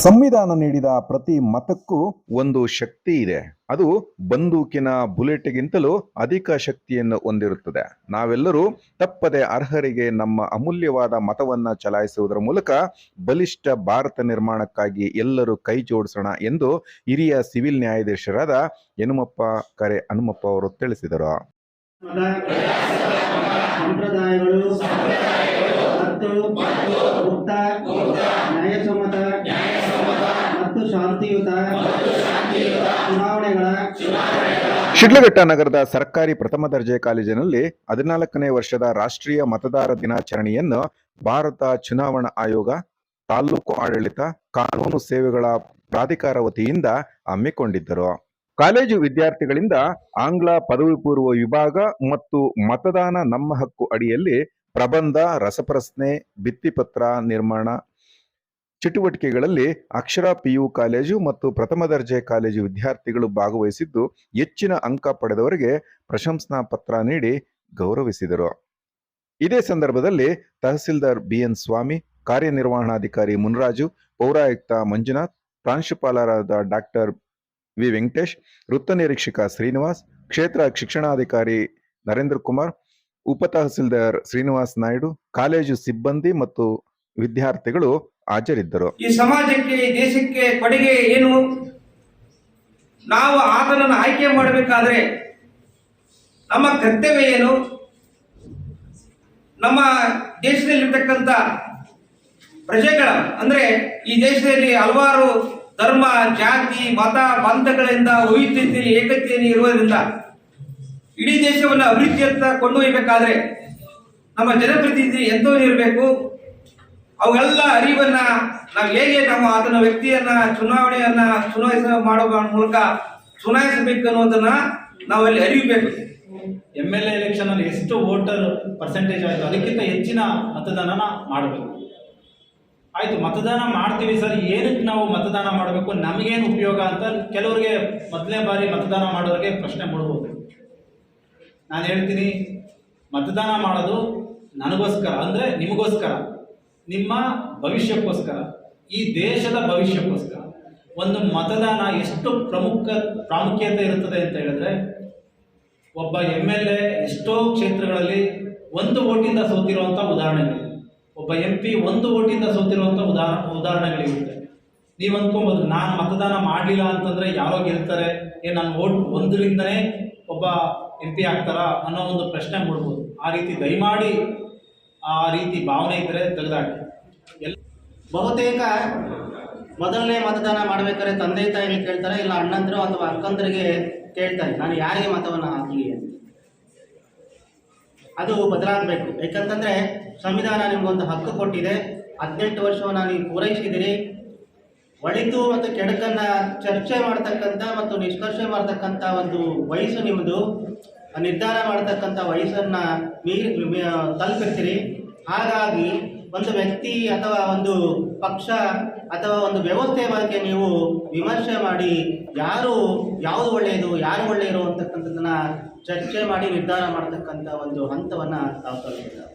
ಸಂವಿಧಾನ ನೀಡಿದ ಪ್ರತಿ ಮತಕ್ಕೂ ಒಂದು ಶಕ್ತಿ ಇದೆ. ಅದು ಬಂದೂಕಿನ ಬುಲೆಟ್ಗಿಂತಲೂ ಅಧಿಕ ಶಕ್ತಿಯನ್ನು ಹೊಂದಿರುತ್ತದೆ. ನಾವೆಲ್ಲರೂ ತಪ್ಪದೆ ಅರ್ಹರಿಗೆ ನಮ್ಮ ಅಮೂಲ್ಯವಾದ ಮತವನ್ನ ಚಲಾಯಿಸುವುದರ ಮೂಲಕ ಬಲಿಷ್ಠ ಭಾರತ ನಿರ್ಮಾಣಕ್ಕಾಗಿ ಎಲ್ಲರೂ ಕೈ ಜೋಡಿಸೋಣ ಎಂದು ಹಿರಿಯ ಸಿವಿಲ್ ನ್ಯಾಯಾಧೀಶರಾದ ಯನುಮಪ್ಪ ಕರೆ ಹನುಮಪ್ಪ ಅವರು ತಿಳಿಸಿದರು. ಸಂಪ್ರದಾಯಗಳು ಮತ್ತು ನ್ಯಾಯಸಮ್ಮತ ಮತ್ತು ಶಾಂತಿಯುತ ಚುನಾವಣೆಗಳ ಶಿಡ್ಲಘಟ್ಟ ನಗರದ ಸರ್ಕಾರಿ ಪ್ರಥಮ ದರ್ಜೆ ಕಾಲೇಜಿನಲ್ಲಿ ಹದಿನಾಲ್ಕನೇ ವರ್ಷದ ರಾಷ್ಟ್ರೀಯ ಮತದಾರ ದಿನಾಚರಣೆಯನ್ನು ಭಾರತ ಚುನಾವಣಾ ಆಯೋಗ, ತಾಲೂಕು ಆಡಳಿತ, ಕಾನೂನು ಸೇವೆಗಳ ಪ್ರಾಧಿಕಾರ ವತಿಯಿಂದ ಹಮ್ಮಿಕೊಂಡಿದ್ದರು. ಕಾಲೇಜು ವಿದ್ಯಾರ್ಥಿಗಳಿಂದ ಆಂಗ್ಲ ಪದವಿ ಪೂರ್ವ ವಿಭಾಗ ಮತ್ತು ಮತದಾನ ನಮ್ಮ ಹಕ್ಕು ಅಡಿಯಲ್ಲಿ ಪ್ರಬಂಧ, ರಸಪ್ರಶ್ನೆ, ಭಿತ್ತಿಪತ್ರ ನಿರ್ಮಾಣ ಚಟುವಟಿಕೆಗಳಲ್ಲಿ ಅಕ್ಷರ, ಪಿಯು ಕಾಲೇಜು ಮತ್ತು ಪ್ರಥಮ ದರ್ಜೆ ಕಾಲೇಜು ವಿದ್ಯಾರ್ಥಿಗಳು ಭಾಗವಹಿಸಿದ್ದು ಹೆಚ್ಚಿನ ಅಂಕ ಪಡೆದವರಿಗೆ ಪ್ರಶಂಸನಾ ಪತ್ರ ನೀಡಿ ಗೌರವಿಸಿದರು. ಇದೇ ಸಂದರ್ಭದಲ್ಲಿ ತಹಸೀಲ್ದಾರ್ ಬಿಎನ್ ಸ್ವಾಮಿ, ಕಾರ್ಯನಿರ್ವಹಣಾಧಿಕಾರಿ ಮುನ್ರಾಜು, ಪೌರಾಯುಕ್ತ ಮಂಜುನಾಥ್, ಪ್ರಾಂಶುಪಾಲರಾದ ಡಾಕ್ಟರ್ ವಿ ವೆಂಕಟೇಶ್, ವೃತ್ತ ನಿರೀಕ್ಷಕ ಶ್ರೀನಿವಾಸ್, ಕ್ಷೇತ್ರ ಶಿಕ್ಷಣಾಧಿಕಾರಿ ನರೇಂದ್ರ ಕುಮಾರ್, ಉಪ ತಹಸೀಲ್ದಾರ್ ಶ್ರೀನಿವಾಸ್ ನಾಯ್ಡು, ಕಾಲೇಜು ಸಿಬ್ಬಂದಿ ಮತ್ತು ವಿದ್ಯಾರ್ಥಿಗಳು ಹಾಜರಿದ್ದರು. ಈ ಸಮಾಜಕ್ಕೆ, ಈ ದೇಶಕ್ಕೆ ಕೊಡುಗೆ ಏನು? ನಾವು ಆತನನ್ನು ಆಯ್ಕೆ ಮಾಡಬೇಕಾದ್ರೆ ನಮ್ಮ ಕರ್ತವ್ಯ ಏನು? ನಮ್ಮ ದೇಶದಲ್ಲಿರ್ತಕ್ಕಂಥ ಪ್ರಜೆಗಳ, ಅಂದ್ರೆ ಈ ದೇಶದಲ್ಲಿ ಹಲವಾರು ಧರ್ಮ, ಜಾತಿ, ಮತ, ಪಂಥಗಳಿಂದ ವೈವಿಧ್ಯತೆಯಲ್ಲಿ ಏಕತೆಯಲ್ಲಿ ಇರುವುದರಿಂದ ಇಡೀ ದೇಶವನ್ನು ಅಭಿವೃದ್ಧಿಯತ್ತ ಕೊಂಡೊಯ್ಯಬೇಕಾದ್ರೆ ನಮ್ಮ ಜನಪ್ರತಿನಿಧಿ ಎಂಥವ್ರು ಇರಬೇಕು? ಅವೆಲ್ಲ ಅರಿವನ್ನ ನಾವು ಹೇಗೆ ನಮ್ಮ ಆತನ ವ್ಯಕ್ತಿಯನ್ನ ಚುನಾವಣೆಯನ್ನ ಚುನಾಯಿಸ ಮಾಡುವ ಮೂಲಕ ಚುನಾಯಿಸಬೇಕು ಅನ್ನೋದನ್ನ ನಾವಲ್ಲಿ ಅರಿಬೇಕು. ಎಂ ಎಲ್ ಎ ಎಲೆಕ್ಷನ್ ಅಲ್ಲಿ ಎಷ್ಟು ವೋಟರ್ ಪರ್ಸೆಂಟೇಜ್ ಆಯಿತು? ಅದಕ್ಕಿಂತ ಹೆಚ್ಚಿನ ಮತದಾನನ ಮಾಡಬೇಕು. ಆಯ್ತು, ಮತದಾನ ಮಾಡ್ತೀವಿ ಸರ್. ಏನಕ್ಕೆ ನಾವು ಮತದಾನ ಮಾಡಬೇಕು? ನಮಗೇನು ಉಪಯೋಗ ಅಂತ ಕೆಲವರಿಗೆ ಮೊದಲನೇ ಬಾರಿ ಮತದಾನ ಮಾಡೋರಿಗೆ ಪ್ರಶ್ನೆ ಮೂಡಬಹುದು ನಾನು ಹೇಳ್ತೀನಿ, ಮತದಾನ ಮಾಡೋದು ನನಗೋಸ್ಕರ, ಅಂದರೆ ನಿಮಗೋಸ್ಕರ. ನಿಮ್ಮ ಭವಿಷ್ಯಕ್ಕೋಸ್ಕರ, ಈ ದೇಶದ ಭವಿಷ್ಯಕ್ಕೋಸ್ಕರ ಒಂದು ಮತದಾನ ಎಷ್ಟು ಪ್ರಮುಖ ಪ್ರಾಮುಖ್ಯತೆ ಇರುತ್ತದೆ ಅಂತ ಹೇಳಿದ್ರೆ, ಒಬ್ಬ ಎಂ ಎಲ್ ಎ ಎಷ್ಟೋ ಕ್ಷೇತ್ರಗಳಲ್ಲಿ ಒಂದು ಓಟಿಂದ ಸೋತಿರುವಂಥ ಉದಾಹರಣೆಗಳಿವೆ. ಒಬ್ಬ ಎಂ ಪಿ ಒಂದು ಓಟಿಂದ ಸೋತಿರುವಂಥ ಉದಾಹರಣ ಉದಾಹರಣೆಗಳಿರುತ್ತೆ. ನೀವು ಅಂದ್ಕೊಬೋದು ನಾನು ಮತದಾನ ಮಾಡಲಿಲ್ಲ ಅಂತಂದರೆ ಯಾರೋ ಗೆಲ್ತಾರೆ, ಏ ನನ್ನ ಓಟ್ ಒಂದರಿಂದನೇ ಒಬ್ಬ ಎಂ ಪಿ ಆಗ್ತಾರಾ ಅನ್ನೋ ಒಂದು ಪ್ರಶ್ನೆ ಮೂಡ್ಬೋದು. ಆ ರೀತಿ ದಯಮಾಡಿ ಆ ರೀತಿ ಭಾವನೆ ಇದ್ದರೆ ತೆಗೆದಾಕಿ. ಎಲ್ಲ ಬಹುತೇಕ ಮೊದಲನೇ ಮತದಾನ ಮಾಡ್ಬೇಕಾದ್ರೆ ತಂದೆ ತಾಯಿಗಳು ಕೇಳ್ತಾರೆ, ಇಲ್ಲ ಅಣ್ಣಂದ್ರು ಅಥವಾ ಅಕ್ಕಂದರಿಗೆ ಕೇಳ್ತಾರೆ. ನಾನು ಯಾರಿಗೆ ಮತವನ್ನು ಹಾಕಿ ಅಂತ. ಅದು ಬದಲಾಗಬೇಕು. ಯಾಕಂತಂದ್ರೆ ಸಂವಿಧಾನ ನಿಮಗೊಂದು ಹಕ್ಕು ಕೊಟ್ಟಿದೆ. ಹದಿನೆಂಟು ವರ್ಷವನ್ನು ನೀವು ಪೂರೈಸಿದಿರಿ. ಒಳಿತು ಮತ್ತು ಕೆಡಕನ್ನ ಚರ್ಚೆ ಮಾಡ್ತಕ್ಕಂಥ ಮತ್ತು ನಿಷ್ಕರ್ಷೆ ಮಾಡ್ತಕ್ಕಂಥ ಒಂದು ವಯಸ್ಸು ನಿಮ್ಮದು ನಿರ್ಧಾರ ಮಾಡತಕ್ಕಂಥ ವಯಸ್ಸನ್ನು ಮೀರಿ ತಲುಪಿರ್ತೀರಿ. ಹಾಗಾಗಿ ಒಂದು ವ್ಯಕ್ತಿ ಅಥವಾ ಒಂದು ಪಕ್ಷ ಅಥವಾ ಒಂದು ವ್ಯವಸ್ಥೆಯ ಬಗ್ಗೆ ನೀವು ವಿಮರ್ಶೆ ಮಾಡಿ ಯಾರು, ಯಾವುದು ಒಳ್ಳೆಯದು, ಯಾರು ಒಳ್ಳೆಯದು ಅಂತಕ್ಕಂಥದ್ದನ್ನು ಚರ್ಚೆ ಮಾಡಿ ನಿರ್ಧಾರ ಮಾಡ್ತಕ್ಕಂಥ ಒಂದು ಹಂತವನ್ನು ತಾವು ತಲುಪಿದ್ದಾರೆ?